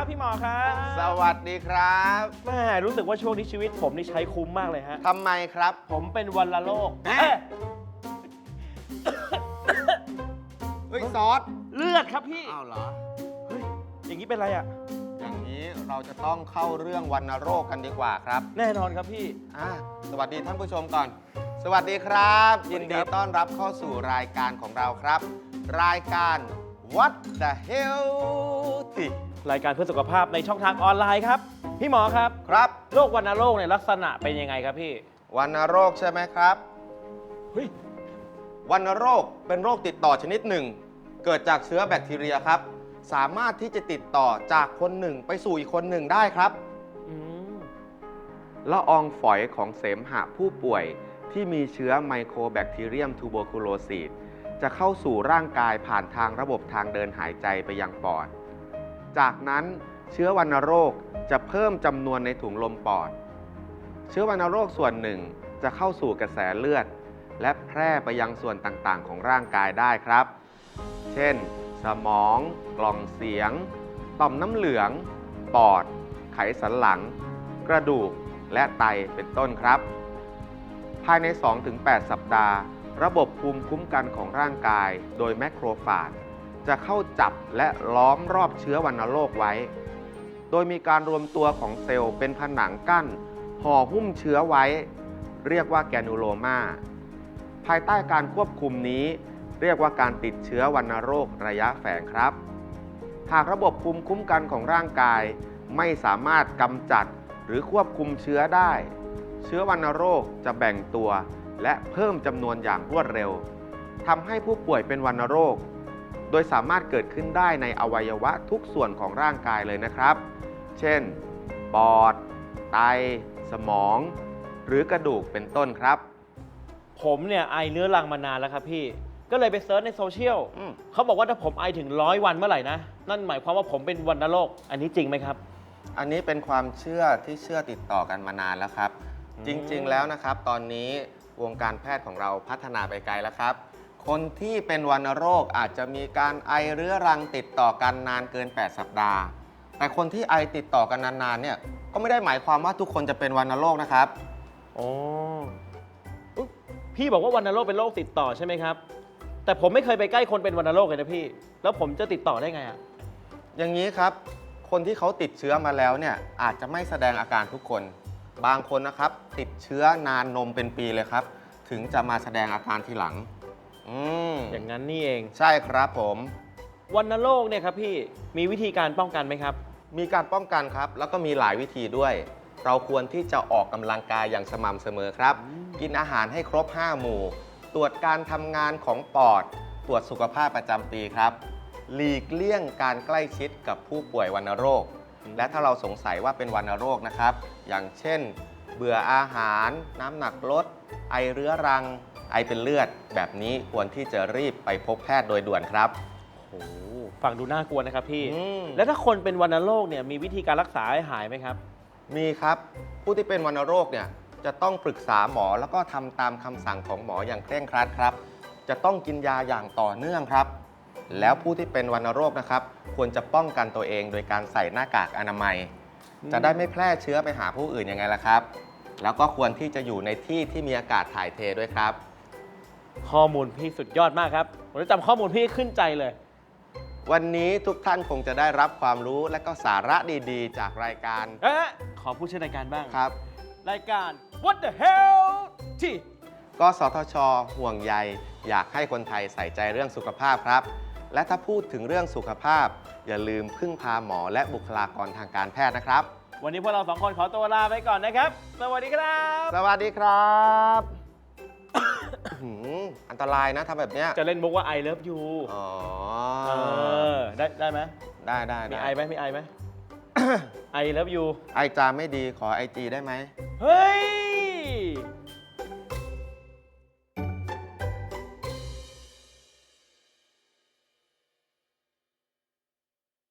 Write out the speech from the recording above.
ครับพี่หมอครับสวัสดีครับแม่รู้สึกว่าช่วงนี้ชีวิตผมนี่ใช้คุ้มมากเลยฮะ ทำไมครับ ผมเป็นวันละโรคฮะเอ๊ะเฮ้ยซอสเลือดครับพี่ อ้าวเหรอ เฮ้ย อย่างนี้เป็นไรอะ อย่างนี้เราจะต้องเข้าเรื่องวัณโรคกันดีกว่าครับแน่นอนครับพี่ อะสวัสดีท่านผู้ชมก่อน สวัสดีครับ สวัยิสนดีดีครับ ต้อนรับเข้าสู่รายการของเราครับ รายการ What the Healthy รายการเพื่อสุขภาพในช่องทางออนไลน์ครับ พี่หมอครับ ครับโรควัณโรคในยลักษณะเป็นยังไงครับพี่ วัณโรคใช่ไหมครับ เฮ้ย วัณโรคเป็นโรคติดต่อชนิดหนึ่ง เกิดจากเชื้อแบคทีเรียครับ สามารถที่จะติดต่อจากคนหนึ่งไปสู่อีกคนหนึ่งได้ครับ อืม ละอองฝอยของเสมหะผู้ป่วยที่มีเชื้อไมโครแบคทีเรียมทูโบคูโลซิสจะเข้าสู่ร่างกายผ่านทางระบบทางเดินหายใจไปยังปอด จากนั้นเชื้อวัณโรคจะเพิ่มจำนวนในถุงลมปอด เชื้อวัณโรคส่วนหนึ่งจะเข้าสู่กระแสเลือด และแพร่ไปยังส่วนต่างๆ ของร่างกายได้ครับ เช่น สมอง กล่องเสียง ต่อมน้ำเหลือง ปอด ไขสันหลัง กระดูก และไตเป็นต้นครับ ภายใน 2-8 สัปดาห์ ระบบภูมิคุ้มกันของร่างกาย โดยแมคโครฟาจ จะเข้าจับและล้อมรอบเชื้อวัณโรคไว้ โดยมีการรวมตัวของเซลล์เป็นผนังกั้นห่อหุ้มเชื้อไว้ เรียกว่าแกนูโลมา ภายใต้การควบคุมนี้ เรียกว่าการติดเชื้อวัณโรคระยะแฝงครับ หากระบบภูมิคุ้มกันของร่างกาย ไม่สามารถกำจัดหรือควบคุมเชื้อได้ เชื้อวัณโรคจะแบ่งตัว และเพิ่มจำนวนอย่างรวดเร็วทำให้ผู้ป่วยเป็นวัณโรค โดยสามารถเกิดขึ้นได้ในอวัยวะทุกส่วนของร่างกายเลยนะครับ เช่น ปอด ไต สมอง หรือกระดูกเป็นต้นครับ ผมเนี่ยไอเนื้อรังมานานแล้วครับพี่ ก็เลยไปเซิร์ชในโซเชียลอืม เขาบอกว่าถ้าผมไอถึงร้อยวันเมื่อไหร่นะ นั่นหมายความว่าผมเป็นวัณโรค อันนี้จริงไหมครับ อันนี้เป็นความเชื่อที่เชื่อติดต่อกันมานานแล้วครับ อืม จริงๆแล้วนะครับ ตอนนี้วงการแพทย์ของเราพัฒนาไปไกลแล้วครับ คนที่เป็นวัณโรคอาจจะมีการไอเรื้อรังติดต่อกันนานเกิน 8 สัปดาห์ แต่คนที่ไอติดต่อกันนานๆเนี่ยก็ไม่ได้หมายความว่าทุกคนจะเป็นวัณโรคนะครับ อ๋ออุ๊ยพี่บอกว่าวัณโรคเป็นโรคติดต่อใช่ไหมครับ แต่ผมไม่เคยไปใกล้คนเป็นวัณโรคเลยนะพี่ แล้วผมจะติดต่อได้ไงอะอย่างนี้ครับ คนที่เขาติดเชื้อมาแล้วเนี่ยอาจจะไม่แสดงอาการทุกคน บางคนนะครับ ติดเชื้อนานนมเป็นปีเลยครับ ถึงจะมาแสดงอาการทีหลัง อืมอย่างนั้นนี่เอง ใช่ครับผม วัณโรคเนี่ยครับพี่มีวิธีการป้องกันไหมครับ มีการป้องกันครับ แล้วก็มีหลายวิธีด้วย เราควรที่จะออกกำลังกายอย่างสม่ำเสมอครับอืมกินอาหารให้ครบ 5 หมู่ ตรวจการทำงานของปอด ตรวจสุขภาพประจำปีครับ หลีกเลี่ยงการใกล้ชิดกับผู้ป่วยวัณโรค และถ้าเราสงสัยว่าเป็นวัณโรคนะครับ อย่างเช่น เบื่ออาหาร น้ำหนักลด ไอเรื้อรัง ไอเป็นเลือดแบบนี้ควรที่จะรีบไปพบแพทย์โดยด่วนครับ โอ้โหฟังดูน่ากลัวนะครับพี่ อืม แล้วถ้าคนเป็นวัณโรคเนี่ยมีวิธีการรักษาให้หายไหมครับ มีครับ ผู้ที่เป็นวัณโรคเนี่ยจะต้องปรึกษาหมอแล้วก็ทำตามคำสั่งของหมออย่างเคร่งครัดครับ จะต้องกินยาอย่างต่อเนื่องครับ แล้วผู้ที่เป็นวัณโรคนะครับ ควรจะป้องกันตัวเองโดยการใส่หน้ากากอนามัย อืม จะได้ไม่แพร่เชื้อไปหาผู้อื่นยังไงล่ะครับ แล้วก็ควรที่จะอยู่ในที่ที่มีอากาศถ่ายเทด้วยครับ ข้อมูลพี่สุดยอดมากครับ ผมจะจำข้อมูลพี่ขึ้นใจเลย วันนี้ทุกท่านคงจะได้รับความรู้และก็สาระดีๆ จากรายการเอ๊ะขอพูดชื่อรายการบ้าง ครับ รายการ What the hell ที่ กสทช ห่วงใย อยากให้คนไทยใส่ใจเรื่องสุขภาพครับ และถ้าพูดถึงเรื่องสุขภาพ อย่าลืมพึ่งพาหมอและบุคลากรทางการแพทย์นะครับ วันนี้พวกเราสองคนขอตัวลาไปก่อนนะครับ สวัสดีครับ สวัสดีครับ หืมอันตรายนะทำแบบเนี้ยจะเล่นมุกว่า I love you อ๋อเออ ได้ได้ไหมได้ได้มีได้ไอไหมมีไอไหม I love you ไอจามไม่ดีขอไอจีได้ไหม เฮ้ย